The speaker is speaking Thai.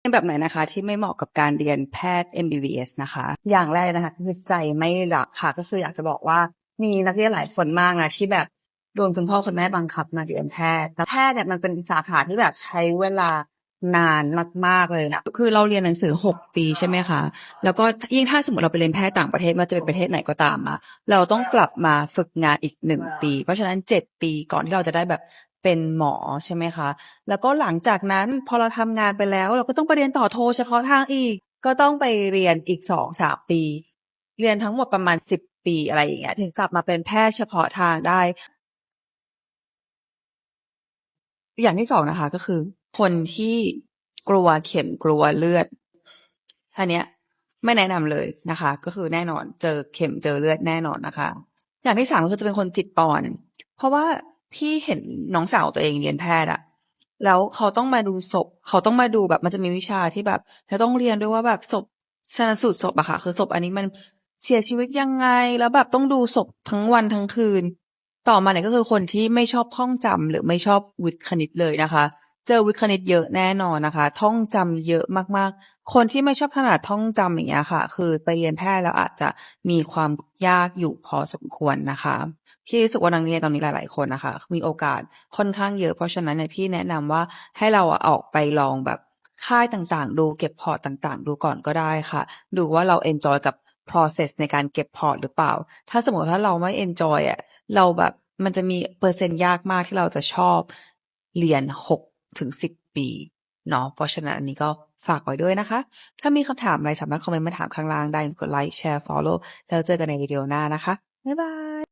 เป็นแบบไหนนะคะที่ไม่เหมาะกับการเรียนแพทย์ MBBS นะคะ อย่างแรกนะคะคือใจไม่รักค่ะ ก็คืออยากจะบอกว่ามีนักเรียนหลายคนมากนะที่แบบโดนคุณพ่อคุณแม่บังคับมาเรียนแพทย์แต่แพทย์เนี่ยมันเป็นสาขาที่แบบใช้เวลานานมากๆเลยนะคือเราเรียนหนังสือหกปีใช่ไหมคะแล้วก็ยิ่งถ้าสมมติเราไปเรียนแพทย์ต่างประเทศมันจะเป็นประเทศไหนก็ตามอะเราต้องกลับมาฝึกงานอีกหนึ่งปี เพราะฉะนั้นเจ็ดปีก่อนที่เราจะได้แบบ เป็นหมอใช่ไหมคะ แล้วก็หลังจากนั้นพอเราทำงานไปแล้ว เราก็ต้องไปเรียนต่อโทเฉพาะทางอีก ก็ต้องไปเรียนอีกสองสามปี เรียนทั้งหมดประมาณสิบปีอะไรอย่างเงี้ยถึงกลับมาเป็นแพทย์เฉพาะทางได้ อย่างที่สองนะคะ ก็คือ คนที่กลัวเข็มกลัวเลือดอันนี้ไม่แนะนำเลยนะคะ ก็คือแน่นอนเจอเข็มเจอเลือดแน่นอนนะคะ อย่างที่สามก็คือจะเป็นคนจิตอ่อน เพราะว่า พี่เห็นน้องสาวตัวเองเรียนแพทย์อะแล้วเขาต้องมาดูศพ เขาต้องมาดูแบบมันจะมีวิชาที่แบบจะต้องเรียนด้วยว่าแบบศพชนสูตรศพอะค่ะ คือศพอันนี้มันเสียชีวิตยังไง แล้วแบบต้องดูศพทั้งวันทั้งคืน ต่อมาเนี่ยก็คือคนที่ไม่ชอบท่องจำหรือไม่ชอบวิทย์คณิตเลยนะคะ เจอวิคณิตเยอะแน่นอนนะคะ ท่องจำเยอะมากๆ คนที่ไม่ชอบถนัดท่องจำอย่างเงี้ยค่ะ คือไปเรียนแพทย์แล้วอาจจะมีความยากอยู่พอสมควรนะคะพี่รู้สึกว่านักเรียนตอนนี้หลาย ๆ คนนะคะ มีโอกาสค่อนข้างเยอะเพราะฉะนั้นเนี่ยพี่แนะนำว่าให้เราออกไปลองแบบค่ายต่างๆ ดูเก็บพอร์ตต่างๆ ดูก่อนก็ได้ค่ะ ดูว่าเรา enjoy กับ process ในการเก็บพอร์ตหรือเปล่า ถ้าสมมติถ้าเราไม่ enjoy อะเราแบบมันจะมีเปอร์เซ็นต์ยากมากที่เราจะชอบเรียนหก ถึงสิบปีเนาะเพราะฉะนั้นอันนี้ก็ฝากไว้ด้วยนะคะ ถ้ามีคำถามอะไรสามารถคอมเมนต์มาถามข้างล่างได้กดไลค์แชร์ follow แล้วเจอกันในวิดีโอหน้านะคะ บ๊ายบาย